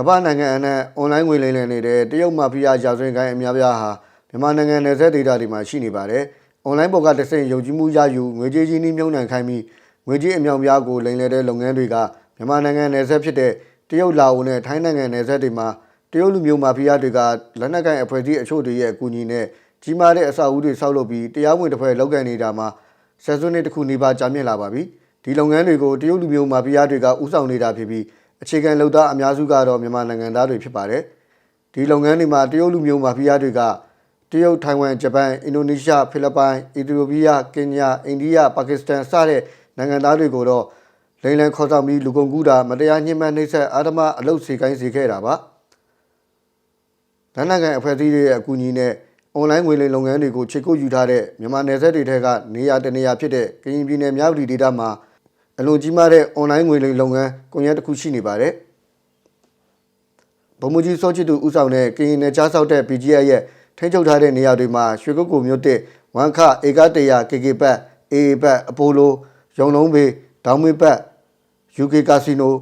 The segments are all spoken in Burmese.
ကမ္ဘာနိုင်ငံအနှံ့အွန်လိုင်းငွေလိမ်လည်နေတဲ့တရုတ်မာဖီးယားရာဇဝင်ကိုင်းအများပြားဟာမြန်မာနိုင်ငံနယ်စပ်ဒေသတွေမှာရှိနေပါတယ်။အွန်လိုင်းပေါ်ကတစ်ဆင့်ယုံကြည်မှုရယူငွေကြေးကြီးနှီးမြှုပ်နှံခိုင်းပြီးငွေကြေးအမြောက်များကိုလိမ်လည်တဲ့လုပ်ငန်းတွေကမြန်မာနိုင်ငံနယ်စပ်ဖြစ်တဲ့တရုတ်လာအိုနဲ့ထိုင်းနိုင်ငံနယ်စပ်တွေမှာတရုတ်လူမျိုးမာဖီးယားတွေကလက်နက်ကိုင်အဖွဲ့အစည်းအချို့တွေရဲ့အကူအညီနဲ့ကြီးမားတဲ့အဆောက်အဦတွေဆောက်လုပ်ပြီးတရားဝင်တစ်ဖွဲ့လောက်ကန်နေတာမှာဆယ်စုနှစ်တစ်ခုနေပါကြာမြင့်လာပါပြီ။ဒီလုပ်ငန်းတွေကိုတရုတ်လူမျိုးမာဖီးယားတွေကဥဆောင်နေတာဖြစ်ပြီး အခြေခံလုပ်သားအများစုကတော့မြန်မာနိုင်ငံသားတွေဖြစ်ပါတယ်။ဒီလုပ်ငန်းတွေမှာတရုတ်လူမျိုးမာဖီးယားတွေကတရုတ်ထိုင်ဝမ်ဂျပန်အင်ဒိုနီးရှားဖိလစ်ပိုင်အီသီယိုးပီးယားကင်ညာအိန္ဒိယပါကစ္စတန်စတဲ့နိုင်ငံသားတွေကိုတော့လိမ်လည်ခေါ်ဆောင်ပြီးလူကုန်ကူးတာမတရားညှဉ်းပန်းနှိပ်စက်အာဓမအလုပ်စေကိုင်းစေခဲ့တာပါ။နိုင်ငံကန်အဖွဲ့အစည်းတွေရဲ့အကူအညီနဲ့အွန်လိုင်းငွေလိမ်လုပ်ငန်းတွေကိုချေကုတ်ယူထားတဲ့မြန်မာနယ်စပ်တွေထက်ကနေရာတနေရာဖြစ်တဲ့ကရင်ပြည်နယ်မြောက်ပြည်ဒေသမှာ အလွန်ကြီးမားတဲ့အွန်လိုင်းငွေလိမ်လုပ်ငန်းကွန်ရက်တစ်ခုရှိနေပါတယ်။ဗမူကြီးစောချစ်သူဦးဆောင်တဲ့ကရင်နယ်ကြားဆောက်တဲ့ BGI ရဲ့ထိန်းချုပ်ထားတဲ့နေရာတွေမှာရွှေကုတ်ကိုမြို့တစ်ဝမ်ခဧကတရာ KK ဘတ် AA ဘတ်အပိုလိုရုံလုံးဘေးဒေါင်းမေဘတ် UK ကာစီနို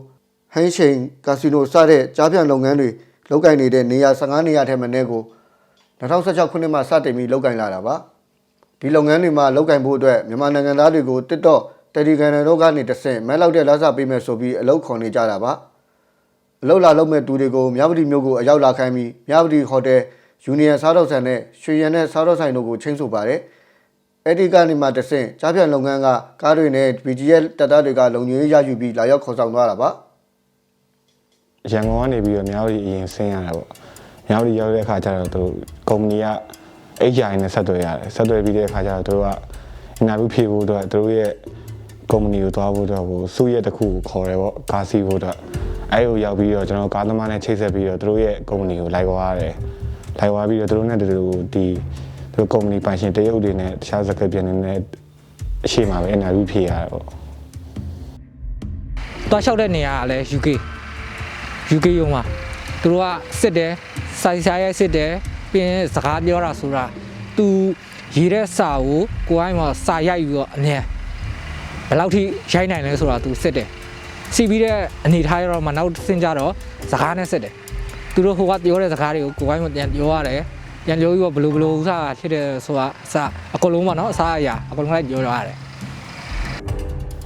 ဟိန်းရှိန်ကာစီနိုစတဲ့ကြားပြန်လုပ်ငန်းတွေလုပ်ကိုင်နေတဲ့နေရာ15နေရာထဲမှာနဲ့ကို2016ခုနှစ်မှာစတင်ပြီးလုပ်ကိုင်လာတာပါဒီလုပ်ငန်းတွေမှာလုပ်ကိုင်ဖို့အတွက်မြန်မာနိုင်ငံသားတွေကို TikTok Telegram တို့ကနေတဆင့်မဲလောက်တဲ့လစာပေးမယ်ဆိုပြီးအလုပ်ခေါ်နေကြတာပါအလုပ်လာလုပ်မဲ့သူတွေကိုမြဝတီမြို့ကိုအရောက်လာခိုင်းပြီးမြဝတီဟိုတယ်ယူနီယံစားတော့ဆန်နဲ့ရွှေရံနဲ့စားတော့ဆိုင်တို့ကိုချင်းဆိုပါတယ်အဲ့ဒီကနေမှတဆင့်ကြားပြန်လုပ်ငန်းကကားတွေနဲ့ BGL တပ်သားတွေကလုံခြုံရေးရယူပြီးလာရောက်ခေါ်ဆောင်သွားတာပါရန်ကုန်ကနေပြီးတော့မြောက်ရီအရင်ဆင်းရတာပေါ့မြောက်ရီရောက်တဲ့အခါကျတော့သူကုမ္ပဏီက HI နဲ့ဆက်သွယ်ရတယ်ဆက်သွယ်ပြီးတဲ့အခါကျတော့သူတို့ကအင်တာဗျူးဖြေဖို့အတွက်သူတို့ရဲ့ ကုမ္ပဏီကိုသွားဖို့အတွက်ဟိုစုရက်တစ်ခုကိုခေါ်တယ်ပေါ့ကားစီးဖို့အတွက်အဲကိုရောက်ပြီးတော့ကျွန်တော်ကားသမားနဲ့ချိတ်ဆက်ပြီးတော့သူတို့ရဲ့ကုမ္ပဏီကိုလိုက်သွားရတယ်လိုက်သွားပြီးတော့သူတို့နဲ့တူတူဒီသူတို့ကုမ္ပဏီပိုင်ရှင်တရုတ်တွေနဲ့တခြားစကားပြန်နေတဲ့အရှိမပဲအင်တာဗျူးဖြေရတယ်ပေါ့သွားလျှောက်တဲ့နေရာကလည်း UK UK ရုံမှာသူတို့ကစစ်တယ်စိုက်စားရဲစစ်တယ်ပြီးရင်စကားပြောတာဆိုတာသူရေးတဲ့စာကိုကိုအိုင်းမှာစာရိုက်ပြီးတော့အမြဲ ဘယ်လောက်ထိရိုက်နိုင်လဲဆိုတာသူစစ်တယ်စီပြီးတဲ့အနေထားရတော့မှနောက်ဆင်းကြတော့စကားနဲ့စစ်တယ်သူတို့ဟိုကပြောတဲ့စကားတွေကိုကိုအိုင်းမှာပြန်ပြောရတယ်ပြန်ပြောပြီးတော့ဘလို့ဘလို့ဥစားဖြစ်တယ်ဆိုတာအစအကုန်လုံးပေါ့နော်အစားအရာအကုန်လုံးလိုက်ပြောရရတယ်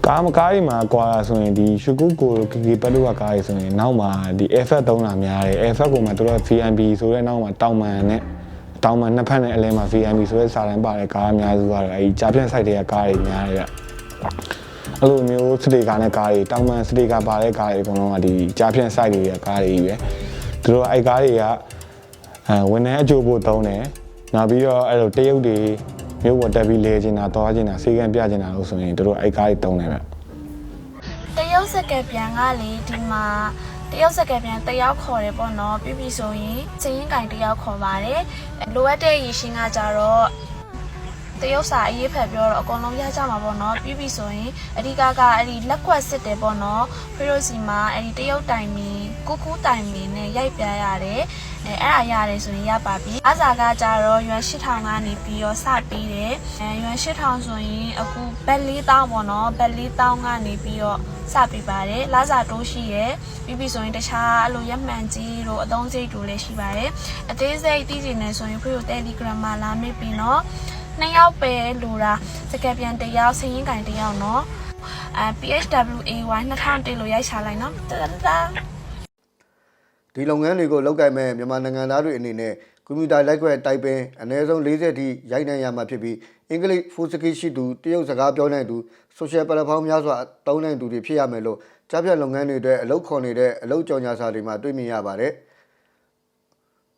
ကားမကားတွေမှာကွာဆိုရင်ဒီရှုကုကိုကီကီပတ်လို့ကကားတွေဆိုရင်နောက်မှာဒီ effect သုံးတာများတယ် effect ကိုမှတို့က VMB ဆိုတဲ့နောက်မှာတောင်မှန်နဲ့တောင်မှန်နှစ်ဖက်နဲ့အလဲမှာ VMB ဆိုတဲ့စာတန်းပါတဲ့ကားအများစုကတော့အဲဒီကြားပြန် site တွေကကားတွေများတယ်ဗျ အဲ့လိုမျိုးစတေကာနဲ့ကားတွေတောင်မှန်စတေကာပါတဲ့ကားတွေအကုန်လုံးကဒီကြားပြန် site တွေကကားတွေကြီးပဲသူတို့အဲ့ကားတွေကအဲဝန်ထမ်းအကျိုးဖို့သုံးတယ်နောက်ပြီးတော့အဲ့လိုတရုတ်တွေမြို့ပေါ်တက်ပြီးလဲကျင်တာသွားကျင်တာစေကံပြကျင်တာလို့ဆိုရင်တို့အဲ့ကားတွေတုံးတယ်ဗျတရုတ်စကပြန်ကလေဒီမှာတရုတ်စကပြန်တယောက်ခေါ်တယ်ပေါ့နော်ပြီးပြီဆိုရင်စရင်ကင်တယောက်ခေါ်ပါတယ်လိုအပ်တဲ့ရည်ရှင်ကကြတော့ တရုတ်စာအရေးဖက်ပြောတော့အကုန်လုံးရကြမှာပေါ့နော်ပြီးပြီဆိုရင်အဓိကကအဲ့ဒီလက်ကွက်စစ်တယ်ပေါ့နော်ဖိရိုစီမှာအဲ့ဒီတရုတ်တိုင်မီကုကူတိုင်မီနဲ့ရိုက်ပြရတယ်အဲအဲ့ဒါရတယ်ဆိုရင်ရပါပြီအစာကကြတော့ရွှန်8000ကနေပြီးတော့စပြီးတယ်အဲရွှန်8000ဆိုရင်အခုဘက်4000ပေါ့နော်ဘက်4000ကနေပြီးတော့စပြီးပါတယ်လာစာတိုးရှိရယ်ပြီးပြီဆိုရင်တခြားအဲ့လိုရက်မှန်ကြီးတို့အသုံးစိတ်တို့လည်းရှိပါတယ်အသေးစိတ်သိချင်တယ်ဆိုရင်ဖိရို Telegram မှာလာမေးပြီးနော် နှစ်ယောက်ပဲလိုတာစကပြန်တစ်ယောက်ဆင်းရင်ကင်တစ်ယောက်နော်အဲ PHWAY 2000လို့ရိုက်ချလိုက်နော်တတတာဒီလုပ်ငန်းတွေကိုလုပ်ကိုင်မဲ့မြန်မာနိုင်ငံသားတွေအနေနဲ့ကွန်ပျူတာလိုက်ခွဲတိုက်ပင်အနည်းဆုံး40ထိရိုက်နိုင်ရမှာဖြစ်ပြီးအင်္ဂလိပ်ဖူစကီရှိသူတရုတ်စကားပြောနိုင်သူ social platform များစွာသုံးနိုင်သူတွေဖြစ်ရမယ်လို့ကြားဖြတ်လုပ်ငန်းတွေအတွက်အလုပ်ခေါ်နေတဲ့အလုပ်ကြော်ညာစာတွေမှာတွေ့မြင်ရပါတယ်။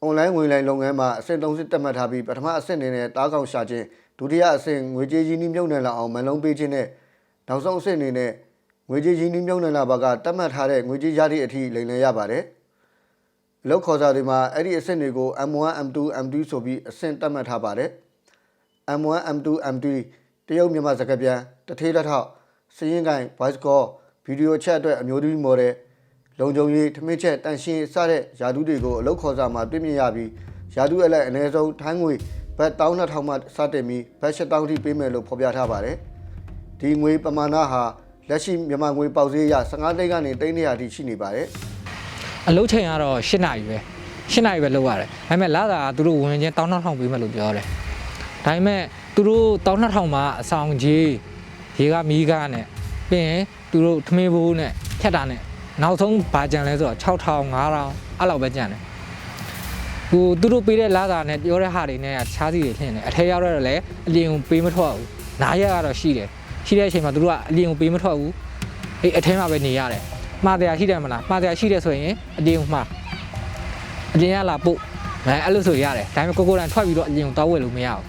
online ငွေလိုင်းလုပ်ငန်းမှာအဆင့်၃ဆင့်တက်မှတ်ထားပြီးပထမအဆင့်အနေနဲ့တားကောင်ရှာခြင်းဒုတိယအဆင့်ငွေကြေးရင်းနှီးမြှုပ်နှံလာအောင်မန်လုံးပေးခြင်းနဲ့နောက်ဆုံးအဆင့်အနေနဲ့ငွေကြေးရင်းနှီးမြှုပ်နှံလာပါကတက်မှတ်ထားတဲ့ငွေကြေးရသည့်အထိလိမ်လည်ရပါတယ်။လောက်ခေါ်စာတွေမှာအဲ့ဒီအဆင့်တွေကို M1 M2 M3 ဆိုပြီးအဆင့်တတ်မှတ်ထားပါတယ် M1 M2 M3 တရုတ်မြန်မာစကားပြန်တထေးလက်ထောက်စည်ရင်ကိုင် voice call ဗီဒီယိုချက်အတွက်အမျိုးသမီးမော်ဒယ် လုံခြုံရေးထမင်းချက်တန်ရှင်းစတဲ့ယာတူးတွေကိုအလောက်ခေါ်စာမှာတွေ့မြင်ရပြီးယာတူးအလိုက်အနည်းဆုံးထိုင်းငွေဘတ်12000မှစတင်ပြီးဘတ်8000ထိပေးမယ်လို့ဖော်ပြထားပါတယ်ဒီငွေပမာဏဟာလက်ရှိမြန်မာငွေပေါက်ဈေးအရ15သိန်းကနေ300ထိရှိနေပါတယ်အလုပ်ချိန်ကတော့၈နာရီပဲ၈နာရီပဲလုပ်ရတယ်ဒါပေမဲ့လာတာကသူတို့ဝင်ချင်းတောင်းနှောင်းပေးမယ်လို့ပြောတယ်ဒါပေမဲ့သူတို့တောင်းနှောင်းမှာအဆောင်ကြီးရေကမီးကားနဲ့ပြီးရင်သူတို့ထမင်းဘူးနဲ့ဖြတ်တာနဲ့ နောက်ဆုံးဘာကြံလဲဆိုတော့6000 5000အဲ့လောက်ပဲကြံတယ်ဟိုသူတို့ပေးတဲ့လာတာနဲ့ပြောတဲ့ဟာတွေနဲ့ခြားစီတွေဖြစ်နေတယ်အထက်ရောက်တော့လည်းအလင်းကိုပေးမထွက်ဘူးနားရက်ကတော့ရှိတယ်ရှိတဲ့အချိန်မှာသူတို့ကအလင်းကိုပေးမထွက်ဘူးအေးအထက်မှာပဲနေရတယ်မှားတရားရှိတယ်မလားမှားတရားရှိတယ်ဆိုရင်အလင်းကိုမှားအလင်းရလာပို့အဲအဲ့လိုဆိုရတယ်ဒါပေမဲ့ကိုကိုတန်ထွက်ပြီးတော့အလင်းကိုတောက်ဝဲလို့မရဘူး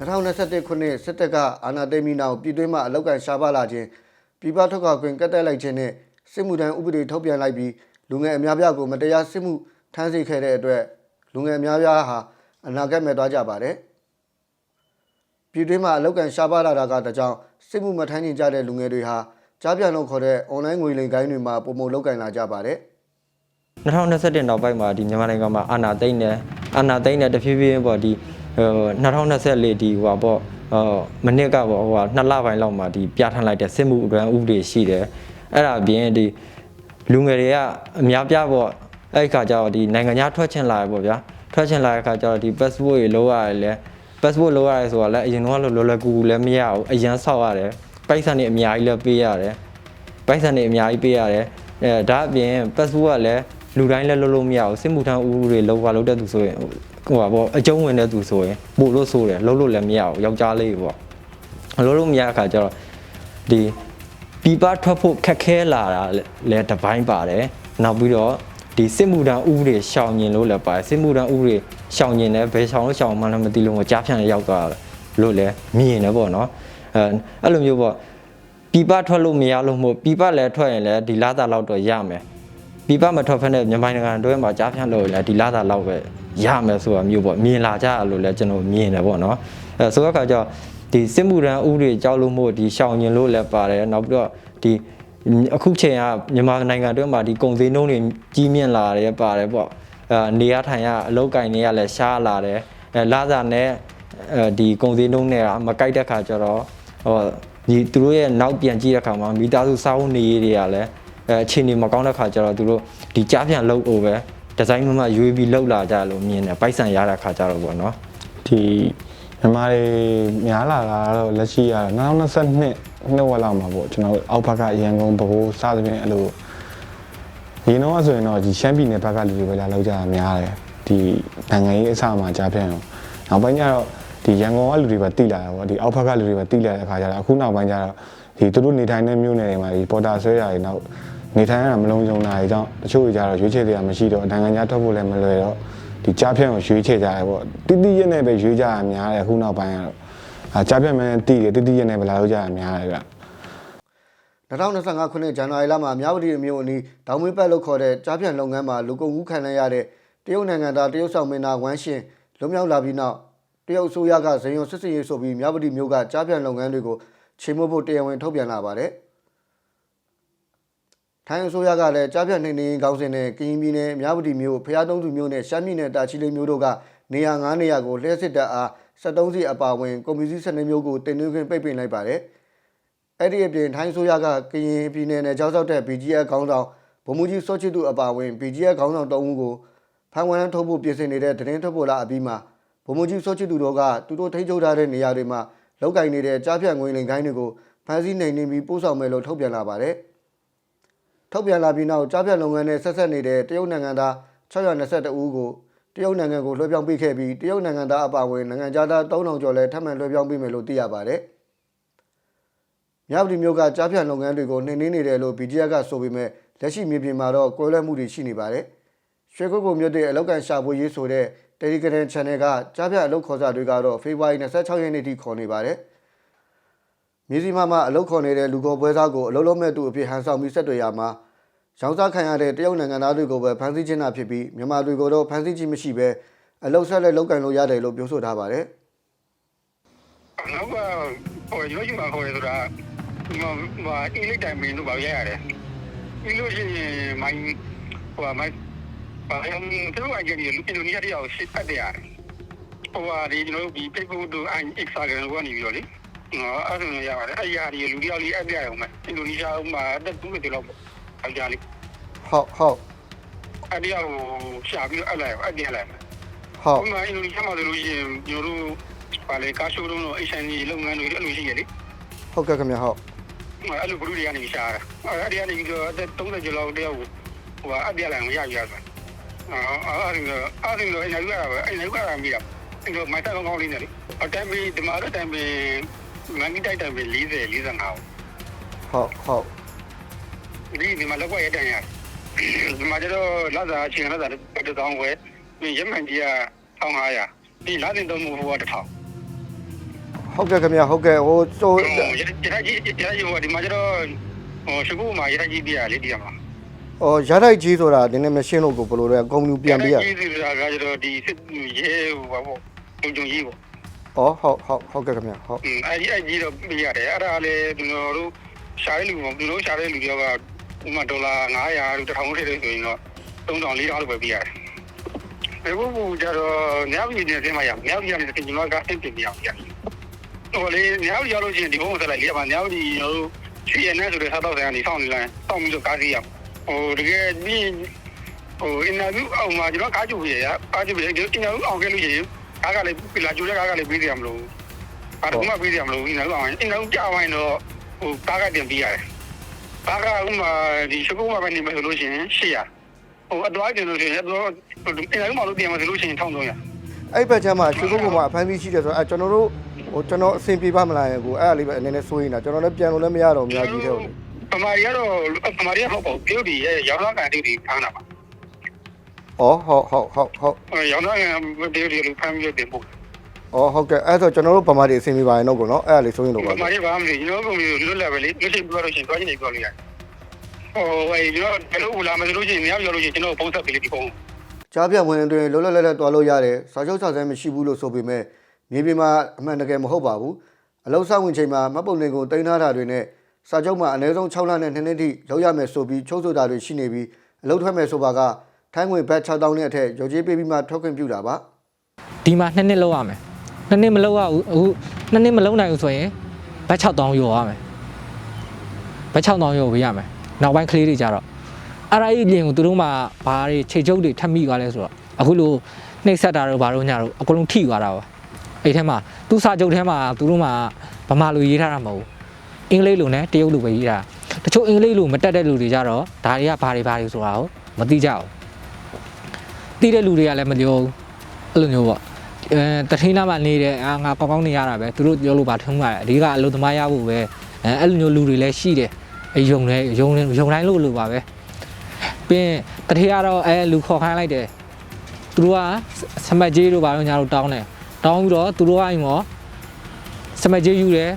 2021ခုနှစ်စစ်တပ်ကအာဏာသိမ်းပြီးနောက်ပြည်တွင်းမှာအလောက်ကန်ရှားပါလာခြင်းပြည်ပထွက်ခွာခွင့်ကတ်တက်လိုက်ခြင်းနဲ့ စစ်မှုထမ်းဥပဒေထုတ်ပြန်လိုက်ပြီးလူငယ်အများပြားကိုမတရားစစ်မှုထမ်းဆီးခဲ့တဲ့အတွက်လူငယ်အများပြားဟာအနာဂတ်မဲ့သွားကြပါတယ်ပြည်တွင်းမှာအလောက်ကန်ရှားပါလာတာကတကြောင်စစ်မှုမထမ်းနိုင်ကြတဲ့လူငယ်တွေဟာကြားပြန်လို့ခေါ်တဲ့ online ငွေလိမ်ကိုင်းတွေမှာပုံမလောက်ကန်လာကြပါတယ်2021နောက်ပိုင်းမှာဒီမြန်မာနိုင်ငံမှာအာဏာသိမ်းတယ်အာဏာသိမ်းတဲ့တဖြည်းဖြည်းပေါ့ဒီဟို2024ဒီဟိုပါပေါ့ဟိုမနစ်ကပေါ့ဟိုဟာနှစ်လပိုင်းလောက်မှာဒီပြဋ္ဌာန်းလိုက်တဲ့စစ်မှုအရန်ဥပဒေရှိတယ် အဲ့ဒါအပြင်ဒီလူငယ်တွေကအများပြပေါ့အဲ့ဒီခါကျတော့ဒီနိုင်ငံခြားထွက်ချင်လာရပေါ့ဗျာထွက်ချင်လာတဲ့ခါကျတော့ဒီ passport တွေလောရတယ်လဲ passport လောရတယ်ဆိုတာလဲအရင်တော့လောလောကူကူလည်းမရဘူးအရန်ဆောက်ရတယ်ပိုက်ဆံတွေအများကြီးလည်းပေးရတယ်ပိုက်ဆံတွေအများကြီးပေးရတယ်အဲဒါအပြင် passport ကလည်းလူတိုင်းလည်းလုံးလုံးမရဘူးစစ်မှုထမ်းဥပဒေလောက်ပါလောက်တဲ့သူဆိုရင်ဟိုပါပေါ့အကျုံးဝင်တဲ့သူဆိုရင်ပို့လို့ဆိုတယ်လုံးလို့လည်းမရဘူးယောက်ျားလေးပေါ့လုံးလို့မရတဲ့အခါကျတော့ဒီ ပြပထွက်ဖို့ခက်ခဲလာတာလည်းတစ်ပိုင်းပါတယ်နောက်ပြီးတော့ဒီစစ်မှုထမ်းဥပဒေရှောင်ညင်လို့လည်းပါတယ်စစ်မှုထမ်းဥပဒေရှောင်ညင်တယ်ဘယ်ရှောင်လို့ရှောင်မှလည်းမသိလို့မကြားဖြန့်ရောက်သွားတာလို့လည်းမြင်တယ်ပေါ့နော်အဲအဲ့လိုမျိုးပေါ့ပြပထွက်လို့မရလို့မဟုတ်ပြပလည်းထွက်ရင်လည်းဒီလာတာလောက်တော့ရမယ်ပြပမထွက်ဖက်နဲ့မြန်မာနိုင်ငံအတွင်းမှာကြားဖြန့်လို့လည်းဒီလာတာလောက်ပဲရမယ်ဆိုတာမျိုးပေါ့မြင်လာကြရလို့လည်းကျွန်တော်မြင်တယ်ပေါ့နော်အဲဆိုတော့အခါကျတော့ ဒီစစ်မှုရန်ဥပဒေကြောက်လို့မို့ဒီရှောင်ညင်လို့လည်းပါတယ်နောက်ပြီးတော့ဒီအခုချိန်ကမြန်မာနိုင်ငံအတွင်းမှာဒီကုန်စည်နှုန်းတွေကြီးမြင့်လာတယ်ပါတယ်ပေါ့အဲနေရထိုင်ရအလောက်ကင်တွေကလည်းရှားလာတယ်အဲလာစာနဲ့အဲဒီကုန်စည်နှုန်းတွေကမကိုက်တဲ့ခါကျတော့ဟောဒီသူတို့ရဲ့နောက်ပြန်ကြည့်တဲ့ခါမှာမိသားစုစားဝတ်နေရေးတွေကလည်းအဲအခြေအနေမကောင်းတဲ့ခါကျတော့သူတို့ဒီကြားပြန်လုပ်အိုပဲဒီဇိုင်းမမရွေးပြီးလောက်လာကြလို့မြင်တယ်ပိုက်ဆံရတဲ့ခါကျတော့ပေါ့နော်ဒီ မြန်မာတွေများလာတာတော့လက်ရှိရ2022နှစ်ဝက်လောက်မှာပေါ့ကျွန်တော်တို့အောက်ဘက်ကရန်ကုန်ဗဟိုစသဖြင့်အဲ့လိုရင်းတော့ဆိုရင်တော့ဒီရှမ်းပြည်နယ်ဘက်ကလူတွေပဲလာလောက်ကြတာများတယ်ဒီနိုင်ငံရေးအစမှာကြားပြန်တော့နောက်ပိုင်းကျတော့ဒီရန်ကုန်ကလူတွေပဲတိလာတာပေါ့ဒီအောက်ဘက်ကလူတွေပဲတိလာတဲ့အခါကျတော့အခုနောက်ပိုင်းကျတော့ဒီသူတို့နေထိုင်တဲ့မြို့နယ်တွေမှာဒီပေါ်တာဆွဲရတွေနောက်နေထိုင်ရတာမလုံးစုံတာတွေကြောင့်တချို့တွေကျတော့ရွေးချယ်တွေကမရှိတော့နိုင်ငံခြားထွက်ဖို့လည်းမလွယ်တော့ ဒီကြားဖြန့်ကိုရွေးချယ်ကြတယ်ပေါ့တိတိရက်နဲ့ပဲရွေးကြတာများတယ်အခုနောက်ပိုင်းကတော့အာကြားဖြန့်မှန်းတည်တယ်တိတိရက်နဲ့ပဲလာလို့ကြတာများတယ်ဗျ2025ခုနှစ်ဇန်နဝါရီလမှာမြဝတီမြို့အနီးဒေါင်းမင်းပတ်လို့ခေါ်တဲ့ကြားပြန်လုပ်ငန်းမှာလူကုန်ကူးခံရရတဲ့တရုတ်နိုင်ငံသားတရုတ်ဆောင်မင်းသားဝမ်ရှင်လွန်မြောက်လာပြီးနောက်တရုတ်အစိုးရကဇယုံစစ်စစ်ရေးဆိုပြီးမြဝတီမြို့ကကြားပြန်လုပ်ငန်းတွေကိုချိန်မို့ဖို့တရားဝင်ထုတ်ပြန်လာပါတယ်။ ထိုင်းအစိုးရကလည်းကြားပြန်နှိမ်နှင်းရေးကောင်းစဉ်နဲ့ကရင်ပြည်နယ်မြဝတီမြို့ဖျားတုံးသူမြို့နဲ့ရှမ်းပြည်နယ်တာချီလိတ်မြို့တို့ကနေရာ9နေရာကိုလျှက်စစ်တပ်အား73စီအပါအဝင်ကွန်မြူနတီစနစ်မျိုးကိုတင်သွင်းခွင့်ပိတ်ပင်လိုက်ပါတယ်။အဲ့ဒီအပြင်ထိုင်းဆိုရကကရင်ပြည်နယ်နဲ့ကြောက်စောက်တဲ့ BGF ခေါင်းဆောင်ဗိုလ်မှူးကြီးစောချစ်သူအပါအဝင် BGF ခေါင်းဆောင်တောင်းဦးကိုဖမ်းဝရမ်းထုတ်ဖို့ပြင်ဆင်နေတဲ့သတင်းထုတ်ပေါ်လာအပြီးမှာဗိုလ်မှူးကြီးစောချစ်သူတို့ကသူတို့ထိန်းချုပ်ထားတဲ့နေရာတွေမှာလောက်ကင်နေတဲ့ကြားဖြတ်ငွေလိမ်ကိုင်းတွေကိုဖမ်းဆီးနိုင်နေပြီးပို့ဆောင်မယ်လို့ထုတ်ပြန်လာပါတယ်။ ထုတ်ပြန်လာပြီးနောက်ကြားဖြတ်လုပ်ငန်းနဲ့ဆက်ဆက်နေတဲ့တရုတ်နိုင်ငံသား622ဦးကိုတရုတ်နိုင်ငံကိုလွှဲပြောင်းပေးခဲ့ပြီးတရုတ်နိုင်ငံသားအပါအဝင်နိုင်ငံသား3000ကျော်လည်းထပ်မံလွှဲပြောင်းပေးမယ်လို့သိရပါတယ်။မြဝတီမြို့ကကြားဖြတ်လုပ်ငန်းတွေကိုနှိမ်နင်းနေတယ်လို့ BGF ကဆိုပေမဲ့လက်ရှိမြေပြင်မှာတော့ကွဲလွဲမှုတွေရှိနေပါတယ်။ရွှေကုတ်ကုမြို့တဲ့အလောက်ကန်ရှာဖွေရေးဆိုတဲ့ Telegram Channel ကကြားဖြတ်အလုပ်ခေါ်စာတွေကတော့ဖေဖော်ဝါရီ26ရက်နေ့ထိခေါ်နေပါတယ်။ မြေစီမာမှာအလုပ်ခေါ်နေတဲ့လူခေါ်ပွဲစားကိုအလုပ်လုံးမဲ့သူအဖြစ်ဟန်ဆောင်ပြီးဆက်တွေ့ရမှာရောင်းစားခံရတဲ့တရုတ်နိုင်ငံသားတွေကိုပဲဖမ်းဆီးခြင်းတာဖြစ်ပြီးမြန်မာတွေကိုတော့ဖမ်းဆီးခြင်းမရှိဘဲအလုပ်ဆက်လက်လုပ်ကင်လို့ရတယ်လို့ပြောဆိုထားပါတယ်။နောက်ကဟိုရွှေ့မှာခေါ်ရဆိုတာဒီမှာမှာအင်လေးတိုင်မင်းတို့ပါရရတယ်ပြီးလို့ရှိရင်မိုင်းဟိုမိုင်းဘာလဲသူတို့အကြည့်လူအင်ဒိုနီးရှားတယောက်ရှစ်ဖတ်တယ်ရတယ်ဟိုဟာဒီကျွန်တော်တို့ဒီ Facebook တို့ Instagram တို့ကနေပြီးတော့လေနော် အဲ့ဒါမျိုးရပါတယ်အဲ့ဒီဟာဒီလူတယောက်လေးအပြရအောင်မယ်အင်ဒိုနီးရှားမှာတက်တူးတယ်လို့ပေါ့အကြလေးဟုတ်ဟုတ်အဲ့ဒီကိုရှာပြီးအဲ့လိုက်အဲ့ဒီလိုက်ဟုတ်ဥပမာအင်ဒိုနီးရှားမှာဆိုလို့ရှိရင်ကျွန်တော်တို့ဗာလေကားရှိုးလုံးတို့ HND လုပ်ငန်းတွေအဲ့လိုရှိရလေဟုတ်ကဲ့ခင်ဗျဟုတ်အဲ့လိုဘလူတွေကနေရှာတာအဲ့ဒီကနေပြီးတော့အသက်30ကျော်လောက်တယောက်ကိုဟိုကအပြက်လိုက်မရရဆိုအာအဲ့ဒီအဲ့ဒီတော့အဲ့ဒီကအဲ့ဒီကမိတာအဲ့တော့မိုက်တာကောင်းကောင်းလေးနဲ့လေအတိုင်းပြီးဒီမှာတော့တိုင်းပြီး မန်ကြီးတိုက်တိုင်းပြီး40 45ဟုတ်ဟုတ်ဒီဒီမှာလောက်ရတဲ့ရဒီမှာကျတော့လာစာချင်းလာစာတစ်တောင်းဝဲပြီးရမှန်ကြီးက1500ဒီလာတင်တော့မဟုတ်ဘူးတစ်ထောင်ဟုတ်ကဲ့ခင်ဗျဟုတ်ကဲ့ဟိုဆိုရရကြီးရကြီးဟိုဒီမှာကျတော့ဟိုရှိဖို့မှာရကြီးပြရလေဒီမှာဟိုရထိုက်ကြီးဆိုတာဒီနေ့မရှင်းလို့ကိုဘယ်လိုလဲကုမ္ပဏီပြန်ပြရကြီးဆိုတာကကျတော့ဒီစစ်ရဲဟိုဘာပေါ့တုံကြုံကြီးပေါ့ ဩဟုတ်ဟုတ်ဟုတ်ကဲ့ခင်ဗျဟုတ်อืมအဲ့ဒီအဲ့ကြီးတော့ပြရတယ်အဲ့ဒါလေကျွန်တော်တို့ရှားတဲ့လူပေါ့သူတို့ရှားတဲ့လူတွေကဥမာဒေါ်လာ900လို့1000ထည့်တယ်ဆိုရင်တော့3000 4000လို့ပဲပြရတယ်ဘယ်ဘုံကျတော့ညောင်ကြီးနေစင်းမရညောင်ကြီးကနေကျွန်တော်ကအင်းတင်ပြရအောင်ဟိုလေညောင်ကြီးရောက်လို့ရှိရင်ဒီဘုံဆက်လိုက်လေပါညောင်ကြီးကျွန်တော်တို့ချီရနေဆိုတဲ့စားတော့ဆိုင်ကနေစောင့်နေလိုက်စောင့်ပြီးတော့ကားစီးရဟိုတကယ်ဒီဟိုအင်တာဗျူးအောင်မှာကျွန်တော်ကားကြည့်ရရကားကြည့်ရဒီအင်တာဗျူးအောင်ခဲ့လို့ရှိရင် ကားကလည်းလာကြိုးတဲ့ကားကလည်းပြီးတယ်မလို့အဲ့တော့မှပြီးရမလို့ဒီနောက်အောင်အင်းနောက်ကြာပိုင်းတော့ဟိုကားကတင်ပြရတယ်။ကားကဥမာဒီရှကုံးမှာပဲနေမယ်ဆိုလို့ရှိရင်800ဟိုအသွားတင်လို့ရှိရင်တော့အင်းနောက်မှလို့တင်မယ်ဆိုလို့ရှိရင်1300အဲ့ဘက်ချမ်းမှာရွှေကုန်းကမှာအဖမ်းပြီးရှိတယ်ဆိုတော့အဲကျွန်တော်တို့ဟိုကျွန်တော်အဆင်ပြေပါမလားကိုအဲ့အလေးပဲအနေနဲ့စိုးရင်တာကျွန်တော်လည်းပြန်လို့လည်းမရတော့အများကြီးတဲ့ဟုတ်ပမာရီကတော့ပမာရီဟုတ်ပေါ့ပြုတ်ဒီရဲ့ရောင်းသားကန်တိတိဖမ်းတာပါ ဩဟုတ်ဟုတ်ဟုတ်ဟုတ်။ရောင်းသားကန်တိတိလို့ဖမ်းပြီးတင်ပို့ဩဟုတ်ကဲ့အဲ့ဆိုကျွန်တော်တို့ပမာတွေအဆင်ပြေပါရင်တော့ကိုနော်အဲ့အလေးစိုးရင်တော့။ပါပမာရီဘာမှမသိကျွန်တော်ကလွတ်လပ်ပဲလေလွတ်ရှိပြောလို့ရှိရင်တွားချင်နေပြောလို့ရတယ်။ဟိုဝေးကျွန်တော်ဘယ်လိုလာမယ်ဆိုလို့ရှိရင်မြောက်ပြောလို့ရှိရင်ကျွန်တော်ပုံဆက်ပေးလိမ့်ဒီပုံကြားပြဝင်အတွင်းလောလောလတ်လတ်တွားလို့ရတယ်စာချုပ်စာစဲမရှိဘူးလို့ဆိုပေမဲ့မြေပြင်မှာအမှန်တကယ်မဟုတ်ပါဘူးအလောက်ဆောက်ဝင်ချိန်မှာမတ်ပုံတွေကိုတင်ထားတာတွေနဲ့စာချုပ်မှာအနည်းဆုံး6လနဲ့2နှစ်ထိလောက်ရမယ်ဆိုပြီးချုပ်ဆိုတာတွေရှိနေပြီးအလောက်ထွက်မယ်ဆိုပါက ထိုင်းငွေဘတ်6000နဲ့အထက်ရုပ်ကြီးပေးပြီးမှထွက်ခွင့်ပြုတာပါဒီမှာနှစ်နှစ်လောက်ရမယ်နှစ်နှစ်မလောက်ရဘူးအခုနှစ်နှစ်မလောက်နိုင်ဘူးဆိုရင်ဘတ်6000ရောရမယ်ဘတ်6000ရောပေးရမယ်နောက်ပိုင်းကလေးတွေကြတော့အဲ့ဒါကြီးလင်ကိုသူတို့မှဘာတွေခြေချုပ်တွေထပ်မိသွားလဲဆိုတော့အခုလိုနှိပ်စက်တာတို့ဘာတို့ညာတို့အကုန်လုံးထိသွားတာပါအဲ့ထဲမှာသူ့စာချုပ်ထဲမှာသူတို့မှဗမာလိုရေးထားတာမဟုတ်ဘူးအင်္ဂလိပ်လိုနဲ့တရုတ်လိုပဲရေးထားတာတချို့အင်္ဂလိပ်လိုမတက်တဲ့လူတွေကြတော့ဒါတွေကဘာတွေဘာတွေဆိုတာကိုမသိကြဘူး သိတဲ့လူတွေကလည်းမပြောဘူးအဲ့လိုမျိုးပေါ့အဲတထင်းနာမှာနေတဲ့အာငါကောင်းကောင်းနေရတာပဲသူတို့ပြောလို့ပါထုံးပါအဓိကအလုပ်သမားရဖို့ပဲအဲအဲ့လိုမျိုးလူတွေလည်းရှိတယ်အယုံလည်းယုံယုံတိုင်းလို့လို့ပါပဲပြီးရင်တထင်းကတော့အဲလူခေါ်ခိုင်းလိုက်တယ်သူတို့ကစမတ်ကြီးတို့ဘာလို့ညာတို့တောင်းတယ်တောင်းပြီးတော့သူတို့ကအိမ်မော်စမတ်ကြီးယူတယ်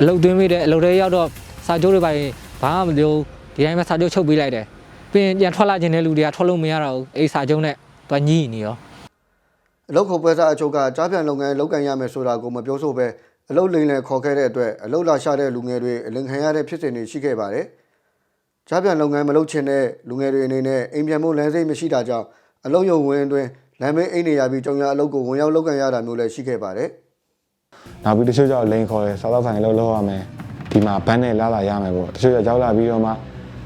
အလုပ်သွင်းပေးတယ်အလုပ်တွေရောက်တော့စာချုပ်တွေပါရင်ဘာမှမပြောဒီတိုင်းပဲစာချုပ်ချုပ်ပေးလိုက်တယ်ပြီးရင်ပြန်ထွက်လာခြင်းတဲ့လူတွေကထွက်လို့မရတော့ဘူးအဲ့ဒီစာချုပ်နဲ့ တွားညှိနေရောအလုတ်ခုပ်ပွဲစားအချုပ်ကကြားပြန်လုပ်ငန်းလုပ်ကန်ရမယ်ဆိုတာကိုမပြောဆိုပဲအလုတ်လိန်လည်းခေါ်ခဲ့တဲ့အတွက်အလုတ်လာရှာတဲ့လူငယ်တွေအလင်ခံရတဲ့ဖြစ်စဉ်တွေရှိခဲ့ပါတယ်။ကြားပြန်လုပ်ငန်းမလုပ်ချင်တဲ့လူငယ်တွေအနေနဲ့အိမ်ပြန်ဖို့လမ်းစိတ်မရှိတာကြောင့်အလုတ်ရုံဝင်အတွင်းလမ်းမေးအိမ်နေရပြီးကြောင်ရအလုတ်ကိုဝင်ရောက်လုပ်ကန်ရတာမျိုးလည်းရှိခဲ့ပါတယ်။နောက်ပြီးတချို့ကြောင့်လိန်ခေါ်တယ်စားတော့ဆိုင်လောက်လောက်ရမယ်ဒီမှာဘန်းနဲ့လာလာရမယ်ပေါ့တချို့ကြောင့်ရောက်လာပြီးတော့မှ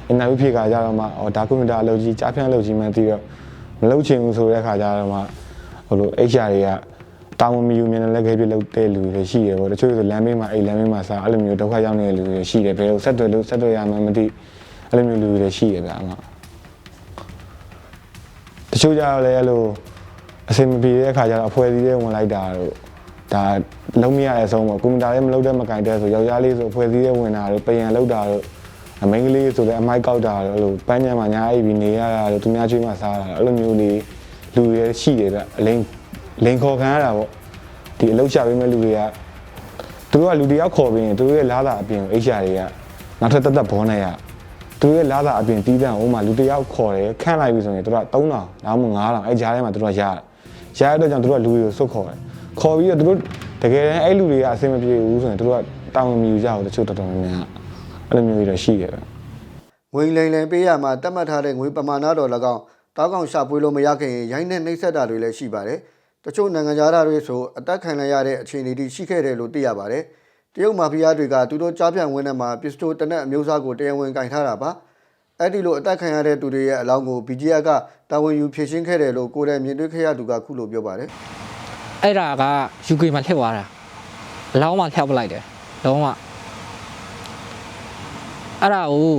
အင်တာဗျူးဖြေခါကြတော့မှအော်ဒါကွန်ပျူတာအလုပ်ကြီးကြားဖြန့်အလုပ်ကြီးမှသိတော့ မလုပ်ချင်ဘူးဆိုတဲ့ခါကြတော့မှဟိုလို HR တွေကတာဝန်မယူမြင်တဲ့လက်ခဲပြလုပ်တဲ့လူတွေရှိတယ်ပေါ့တချို့ဆိုလမ်းမေးမှာအိမ်လမ်းမေးမှာစားအဲ့လိုမျိုးဒုက္ခရောက်နေတဲ့လူတွေရှိတယ်ဘယ်လိုဆက်သွယ်လို့ဆက်သွယ်ရမှန်းမသိအဲ့လိုမျိုးလူတွေရှိတယ်ဗျာအမတချို့ကြတော့လည်းအဲ့လိုအစင်မပြေတဲ့အခါကျတော့အဖွဲစည်းတွေဝင်လိုက်တာတို့ဒါလုံးမရတဲ့အဆုံးပေါ့ကွန်ပျူတာလည်းမလုပ်တဲ့မကင်တဲ့ဆိုယောက်ျားလေးဆိုဖွဲ့စည်းတဲ့ဝင်တာတို့ပယံလောက်တာတို့ အမိန်းကလေးဆိုလည်းအမိုက်ကောက်တာတို့အဲ့လိုပန်းညံမှာညာအိပ်ပြီးနေရတာတို့သူများချွေးမှစားတာအဲ့လိုမျိုးလေးလူတွေရှိတယ်ဗျအလိန်လိန်ခေါ်ခံရတာပေါ့ဒီအလုပ်ချပေးမဲ့လူတွေကသူတို့ကလူတယောက်ခေါ်ပြီးရင်သူတို့ရဲ့လားတာအပြင်ကို HR တွေကနောက်ထပ်တက်တက်ဘောနေရသူတို့ရဲ့လားတာအပြင်တီးတန့်ဟိုမှာလူတယောက်ခေါ်တယ်ခန့်လိုက်ပြီဆိုရင်သူတို့က3000နောက်မှ9000အဲ့ကြားထဲမှာသူတို့ကရတယ်ရရတဲ့ကြောင့်သူတို့ကလူတွေကိုစုတ်ခေါ်တယ်ခေါ်ပြီးတော့သူတို့တကယ်တမ်းအဲ့လူတွေကအဆင်မပြေဘူးဆိုရင်သူတို့ကတောင်းမမြူကြဘူးတချို့တော်တော်များများ အဲ့လိုမျိုးတွေတော့ရှိတယ်ပဲငွေလိမ်လည်ပေးရမှာတတ်မှတ်ထားတဲ့ငွေပမာဏတော်၎င်းတောက်ကောင်ရှာပွေးလို့မရခင်ရိုင်းနဲ့နှိပ်စက်တာတွေလည်းရှိပါတယ်။တချို့နိုင်ငံသားတွေဆိုအတက်ခံရရတဲ့အခြေအနေတွေရှိခဲ့တယ်လို့သိရပါတယ်။တရုတ်မာဖီးယားတွေကသူတို့ကြားပြန်ဝင်တဲ့မှာပစ္စတိုတနက်အမျိုးအစားကိုတရားဝင်ကင်ထားတာပါ။အဲ့ဒီလိုအသက်ခံရတဲ့သူတွေရဲ့အလောင်းကို BGF ကတာဝန်ယူဖြည့်ရှင်းခဲ့တယ်လို့ကိုယ်တိုင်မြင်တွေ့ခဲ့ရသူကခုလိုပြောပါတယ်အဲ့ဒါက UK မှာလှည့်သွားတာအလောင်းမှာလှည့်ပလိုက်တယ်လုံးဝ အဲ့ဒါကို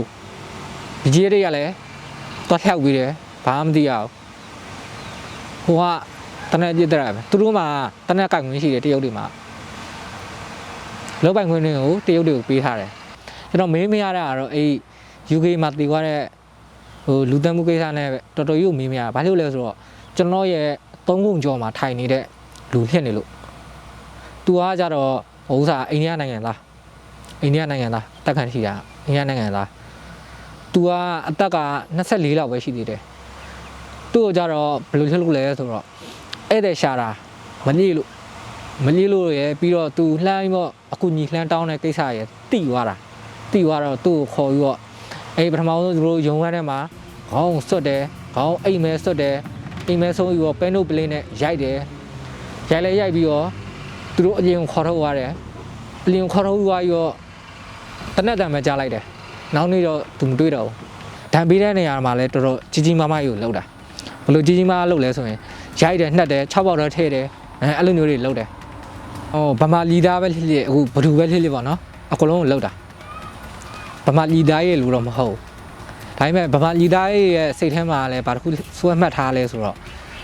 ဒီကြီးတွေကလည်းတော့လှည့်ပြီးတယ်ဘာမှမသိရဘူးဟိုကတနက်ပြစ်တဲ့ပဲသူတို့မှာတနက်ကင်ခွင့်ရှိတယ်တရုတ်တွေမှာလောက်ပိုင်ခွင့်တွေကိုတရုတ်တွေကိုပေးထားတယ်ကျွန်တော်မေးမရတာကတော့အဲ့ UK မှာတည်သွားတဲ့ဟိုလူသက်မှုကိစ္စနဲ့ပဲတော်တော်ကြီးကိုမေးမရဘာလို့လဲဆိုတော့ကျွန်တော်ရဲ့သုံးခုကျော်မှာထိုင်နေတဲ့လူဖြစ်နေလို့သူကကြတော့ဟိုဥစားအိန္ဒိယနိုင်ငံသားအိန္ဒိယနိုင်ငံသားတက်ခန့်ရှိတာအိ န္ဒိယနိုင်ငံသားသူကအသက်က24လောက်ပဲရှိသေးတယ်သူ့ကိုကြတော့ဘယ်လိုဖြစ်လို့လဲဆိုတော့ဧည့်သည်ရှာတာမလီလို့မလီလို့ရယ်ပြီးတော့သူလှမ်းပြီးတော့အကူညီလှမ်းတောင်းတဲ့ကိစ္စရယ်တိသွားတာတိသွားတော့သူ့ကိုခေါ်ပြီးတော့အဲ့ပထမဆုံးသူတို့ရုံခန်းထဲမှာခေါင်းစွတ်တယ်ခေါင်းအိမ်မဲစွတ်တယ်အိမ်မဲဆုံးပြီးတော့ပဲနုတ်ပလင်းနဲ့ရိုက်တယ်ရိုက်လဲရိုက်ပြီးတော့သူတို့အပြင်ကိုခေါ်ထုတ်သွားတယ်အပြင်ကိုခေါ်ထုတ်သွားပြီးတော့ တနက်တံပဲကြားလိုက်တယ်နောက်နေ့တော့သူမတွေ့တော့ဘူးဒဏ်ပေးတဲ့နေရာမှာလည်းတော်တော်ကြီးကြီးမားမားကြီးကိုလှုပ်တာဘယ်လိုကြီးကြီးမားမားလှုပ်လဲဆိုရင်ရိုက်တယ်နှက်တယ်6ပေါက်တော့ထည့်တယ်အဲအဲ့လိုမျိုးတွေလှုပ်တယ်ဟောဗမာလီသားပဲဖြစ်ဖြစ်အခုဘဒူပဲဖြစ်ဖြစ်ပေါ့နော်အကုန်လုံးကိုလှုပ်တာဗမာလီသားရဲ့လူတော့မဟုတ်ဘူးဒါပေမဲ့ဗမာလီသားရဲ့စိတ်ထဲမှာလည်းဘာတစ်ခုစွဲမှတ်ထားလဲဆိုတော့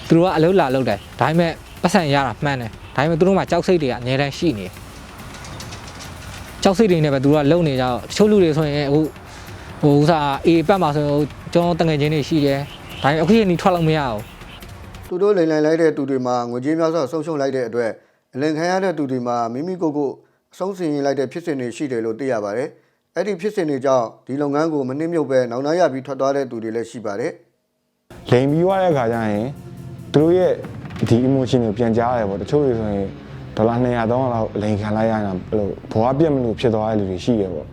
သူတို့ကအလုပ်လာလုပ်တယ်ဒါပေမဲ့ပတ်စံရတာမှန်တယ်ဒါပေမဲ့သူတို့မှာကြောက်စိတ်တွေကအများတန်းရှိနေတယ် ကြောက်စိတ်တွေနဲ့ပဲသူတို့ကလုံနေကြတော့တချို့လူတွေဆိုရင်အခုဟိုဥစားအေးပတ်မှာဆိုရင်ဟိုကျွန်တော်တငယ်ချင်းတွေရှိတယ်ဒါပေမဲ့အခုချိန်ကြီးထွက်လို့မရဘူးသူတို့လိန်လည်လိုက်တဲ့သူတွေမှာငွေကြေးများစွာဆုံးရှုံးလိုက်တဲ့အတွက်အလင်ခံရတဲ့သူတွေမှာမိမိကိုယ်ကိုအဆုံးစီရင်လိုက်တဲ့ဖြစ်စဉ်တွေရှိတယ်လို့သိရပါတယ်။အဲ့ဒီဖြစ်စဉ်တွေကြောင့်ဒီလုပ်ငန်းကိုမနှိမ့်မြုပ်ပဲနောက်နောက်ရပြီးထွက်သွားတဲ့သူတွေလည်းရှိပါတယ်လိန်ပြီးွားတဲ့ခါကျရင်သူတို့ရဲ့ဒီ emotion ကိုပြန်ကြားရတယ်ပေါ့တချို့တွေဆိုရင် ဒေါ်လာ200 300လောက်လိန်ခံလိုက်ရရင်တော့ဘယ်လိုဘဝပြတ်မလို့ဖြစ်သွားတဲ့လူတွေရှိရပေါ့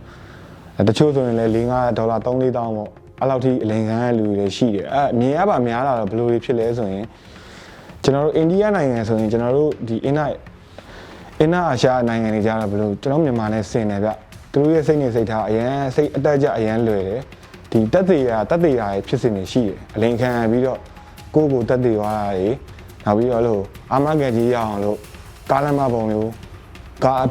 အဲတချို့ဆိုရင်လည်း4 5ဒေါ်လာ3 4တောင်းပေါ့အဲ့လောက်ထိလိန်ခံရတဲ့လူတွေရှိတယ်အဲမြင်ရပါများလာတော့ဘယ်လိုတွေဖြစ်လဲဆိုရင်ကျွန်တော်တို့အိန္ဒိယနိုင်ငံဆိုရင်ကျွန်တော်တို့ဒီအင်းနိုင်အင်းနာအာရှနိုင်ငံတွေကြားတော့ဘယ်လိုကျွန်တော်မြန်မာနဲ့ဆင်တယ်ဗျသူတို့ရဲ့စိတ်နေစိတ်ထားအရန်စိတ်အတက်ကြအရန်လွယ်တယ်ဒီတက်သေးရတက်သေးရရဲ့ဖြစ်စဉ်တွေရှိတယ်အလင်ခံပြီးတော့ကိုယ့်ကိုယ်တက်သေးသွားတာတွေနောက်ပြီးတော့လို့အာမခံကြီးရအောင်လို့ ကားလမ်းမပုံမျိုးကား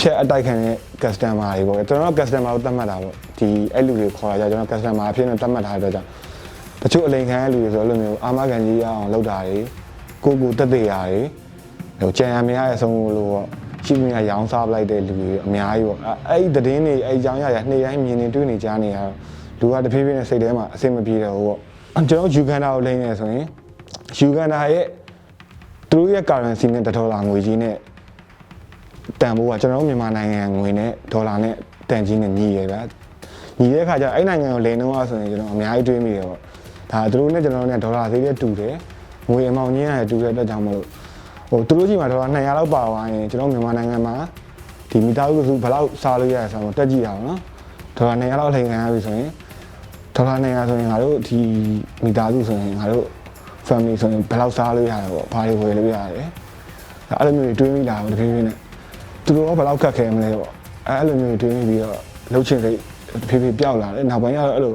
ဖြတ်အတိုက်ခံတဲ့ customer တွေပေါ့ကျွန်တော်တို့ customer ကိုတတ်မှတ်တာပေါ့ဒီအဲ့လူတွေခေါ်လာကြကျွန်တော် customer အဖြစ်နဲ့တတ်မှတ်ထားတဲ့အတွက်ကြောင့်တချို့အလင်ခံတဲ့လူတွေဆိုအဲ့လိုမျိုးအာမခံကြီးရအောင်လုပ်တာတွေကိုယ့်ကိုယ်တက်သေးရတွေဟိုကြံရမရရဲ့အဆုံးလို့ပေါ့ရှိမရရောင်းစားပလိုက်တဲ့လူတွေအများကြီးပေါ့အဲ့အဲ့ဒီသတင်းတွေအဲ့ဒီအကြောင်းအရာတွေနေ့တိုင်းမြင်နေတွေ့နေကြနေရတော့လူကတဖြည်းဖြည်းနဲ့စိတ်ထဲမှာအဆင်မပြေတော့ဘူးပေါ့ကျွန်တော်ယူကန်တာကိုလိမ့်နေဆိုရင်ယူကန်တာရဲ့ သူတို့ရဲ့ currency နဲ့တစ်ဒေါ်လာငွေကြီးနဲ့တန်ဖိုးကကျွန်တော်တို့မြန်မာနိုင်ငံငွေနဲ့ဒေါ်လာနဲ့တန်ကြီးနဲ့ညီရယ်ဗျာညီတဲ့ခါကျအဲ့နိုင်ငံကိုလိန်တော့ဆိုရင်ကျွန်တော်အများကြီးတွေးမိတယ်ပေါ့ဒါသူတို့နဲ့ကျွန်တော်တို့နဲ့ဒေါ်လာဈေးလေးတူတယ်ငွေအမောင်ကြီးရတယ်တူတဲ့အတွက်ကြောင့်မလို့ဟိုသူတို့ကြီးမှာဒေါ်လာ200လောက်ပါသွားရင်ကျွန်တော်မြန်မာနိုင်ငံမှာဒီမီတာဥပစုဘယ်လောက်စားလို့ရလဲဆိုတော့တက်ကြည့်တာပေါ့နော်ဒေါ်လာ200လောက်ထိန်ခံရပြီဆိုရင်ဒေါ်လာ200ဆိုရင်ငါတို့ဒီမီတာစုဆိုရင်ငါတို့ family ဆိုရင်ဘယ်လောက်စားလို့ရတယ်ပေါ့ဘာတွေဝယ်လို့ရတယ်အဲ့လိုမျိုးတွေတွေးမိလာတော့တဖြည်းဖြည်းနဲ့သူတို့ကဘယ်လောက်ခက်ခဲမလဲပေါ့အဲ့လိုမျိုးတွေတွေးမိပြီးတော့လှုပ်ချင်စိတ်တဖြည်းဖြည်းပျောက်လာတယ်နောက်ပိုင်းကျတော့အဲ့လို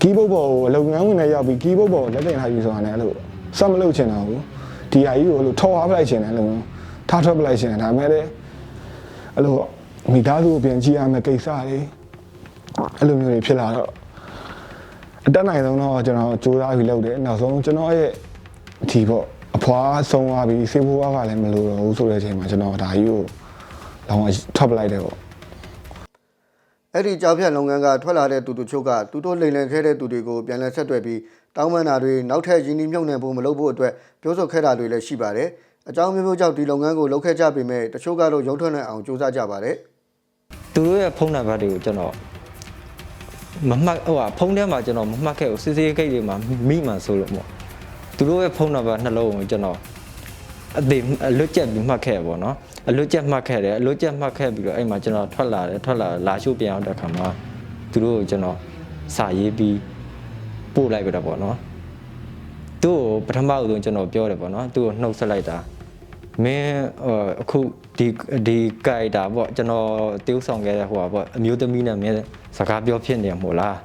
ကီးဘုတ်ပေါ်ကိုအလုပ်ငန်းဝင်နေရောက်ပြီးကီးဘုတ်ပေါ်ကိုလက်တင်ထားပြီးဆိုတာနဲ့အဲ့လိုစက်မလုပ်ချင်တော့ဘူးဒီဟာကြီးကိုအဲ့လိုထော်ထားပလိုက်ချင်တယ်အဲ့လိုမျိုးထားထွက်ပလိုက်ချင်တယ်ဒါပေမဲ့လည်းအဲ့လိုမိသားစုကိုပြန်ကြည့်ရမယ့်ကိစ္စတွေအဲ့လိုမျိုးတွေဖြစ်လာတော့ အတက်နိုင်ဆုံးတော့ကျွန်တော်စူးစမ်းပြီးလုပ်တယ်နောက်ဆုံးကျွန်တော်ရဲ့ဒီပေါ့အဖွားဆုံးသွားပြီးစေဖိုးဝါးကလည်းမလိုတော့ဘူးဆိုတဲ့အချိန်မှာကျွန်တော်ဒါကြီးကိုလောင်းထွက်ပလိုက်တယ်ပေါ့။အဲ့ဒီကြောက်ဖြတ်လုပ်ငန်းကထွက်လာတဲ့သူတို့ချုပ်ကသူတို့လိန်လည်ခဲ့တဲ့သူတွေကိုပြန်လည်ဆက်သွယ်ပြီးတောင်းပန်တာတွေနောက်ထပ်ရင်းနှီးမြှုပ်နှံဖို့မလုပ်ဖို့အတွက်ပြောဆိုခဲ့တာတွေလည်းရှိပါတယ်။အကြောင်းမျိုးမျိုးကြောင့်ဒီလုပ်ငန်းကိုလုပ်ခဲ့ကြပေမဲ့တချို့ကတော့ရုံထွက်နိုင်အောင်ကြိုးစားကြပါတယ်။သူတို့ရဲ့ဖုန်းနံပါတ်တွေကိုကျွန်တော် မမှတ်ဟိုဟာဖုန်းထဲမှာကျွန်တော်မမှတ်ခဲ့ဘူးစစ်စစ်ဂိတ်တွေမှာမိမှန်ဆိုလို့ပေါ့သူတို့ရဲ့ဖုန်းနံပါတ်နှလုံးကိုကျွန်တော်အသေးအလွတ်ကျက်ပြီးမှတ်ခဲ့ရပေါ့နော်အလွတ်ကျက်မှတ်ခဲ့တယ်အလွတ်ကျက်မှတ်ခဲ့ပြီးတော့အဲ့မှာကျွန်တော်ထွက်လာတယ်ထွက်လာလာရှိုးပြန်အောင်တဲ့ခါမှာသူတို့ကိုကျွန်တော်စာရေးပြီးပို့လိုက်ပြတော့ပေါ့နော်သူ့ကိုပထမဦးဆုံးကျွန်တော်ပြောတယ်ပေါ့နော်သူ့ကိုနှုတ်ဆက်လိုက်တာမင်းဟိုအခု ဒီဒီကြိုက်တာပေါ့ကျွန်တော်တိ ਉ ဆောင်ခဲ့တဲ့ဟိုပါပေါ့အမျိုးသမီးနဲ့မင်းစကားပြောဖြစ်နေမို့လား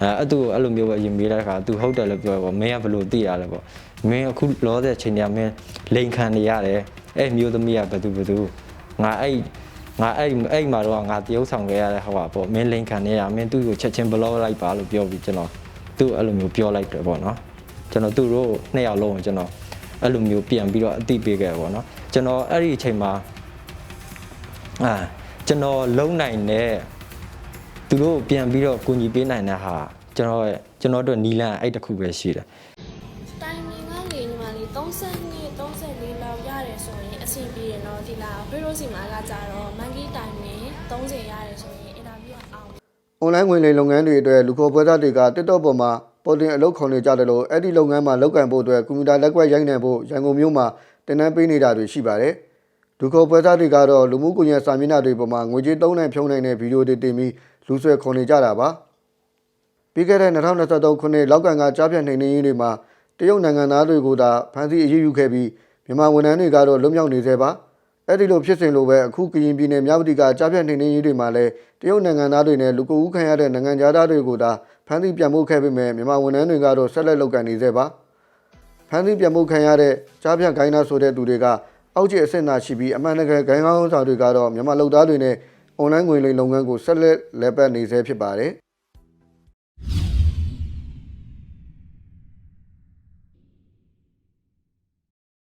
အဲအဲ့သူအဲ့လိုမျိုးပဲရင်မေးတဲ့အခါသူဟုတ်တယ်လို့ပြောပေါ့မင်းကဘယ်လိုသိရလဲပေါ့မင်းအခုလောတဲ့ချိန်ကမင်းလိန်ခံနေရတယ်အဲ့မျိုးသမီးကဘယ်သူဘယ်သူငါအဲ့ငါအဲ့အဲ့မှာတော့ငါတရုပ်ဆောင်ခဲ့ရတဲ့ဟောပါပေါ့မင်းလိန်ခံနေရမင်းသူ့ကိုချက်ချင်းဘလော့လိုက်ပါလို့ပြောပြီးကျွန်တော်သူ့အဲ့လိုမျိုးပြောလိုက်တယ်ပေါ့နော်ကျွန်တော်သူတို့နှစ်ယောက်လုံးကိုကျွန်တော်အဲ့လိုမျိုးပြန်ပြီးတော့အတိပေးခဲ့ပေါ့နော်ကျွန်တော်အဲ့ဒီအချိန်မှာ အာကျွန်တော်လုံနိုင်တဲ့သူတို့ပြန်ပြီးတော့ကူညီပေးနိုင်တဲ့ဟာကျွန်တော်ရဲ့ကျွန်တော်တို့နီလန်အဲ့တစ်ခုပဲရှိတယ်တိုင်မင်ကလေညီမလေး32 34လောက်ရတယ်ဆိုရင်အဆင်ပြေရတော့ဒီလားဖေရိုစီမှာကကြတော့မန်ကီတိုင်မင်30ရတယ်ဆိုရင်အင်တာဗျူးအောင်။ online ငွေလိမ်လုပ်ငန်းတွေအတွက်လူခေါ်ပွဲစားတွေက TikTok ပေါ်မှာပေါ်တင်အလုပ်ခေါ်နေကြတယ်လို့အဲ့ဒီလုပ်ငန်းမှာလုပ်ကင်ဖို့အတွက်ကွန်ပျူတာလက်ကွက်ရိုက်နိုင်ဖို့ရန်ကုန်မြို့မှာတင်နန်းပေးနေတာတွေရှိပါတယ်။ လူခေါ်ပွဲစားတွေကတော့လူမှုကွန်ရက်စာမျက်နှာတွေပေါ်မှာငွေကြေးသုံးနိုင်ဖြုံးနိုင်တဲ့ဗီဒီယိုတွေတင်ပြီးလူဆွဲခေါ်နေကြတာပါ။ပြီးခဲ့တဲ့2023ခုနှစ်လောက်ကန်ကကြားဖြတ်နှိမ်နှင်းရေးတွေမှာတရုတ်နိုင်ငံသားတွေကိုသာဖမ်းဆီးအရေးယူခဲ့ပြီးမြန်မာဝန်ထမ်းတွေကတော့လွတ်မြောက်နေသေးပါ။အဲ့ဒီလိုဖြစ်စဉ်လိုပဲအခုကရင်ပြည်နယ်မြဝတီကကြားဖြတ်နှိမ်နှင်းရေးတွေမှာလည်းတရုတ်နိုင်ငံသားတွေနဲ့လူကိုဦးခံရတဲ့နိုင်ငံသားတွေကိုသာဖမ်းဆီးပြန်မှုခဲ့ပေမဲ့မြန်မာဝန်ထမ်းတွေကတော့ဆက်လက်လုပ်ကင်နေသေးပါ။ဖမ်းဆီးပြန်မှုခံရတဲ့ကြားဖြတ်ဂိုင်းသားဆိုတဲ့သူတွေက အောက်ခြေအဆင့်သာရှိပြီးအမှန်တကယ်ဂိုင်းကောင်းဆောင်တွေကတော့မြန်မာလုပ်သားတွေနဲ့ online ငွေလိမ်လုပ်ငန်းကိုဆက်လက်လက်ပတ်နေဆဲဖြစ်ပါတယ်။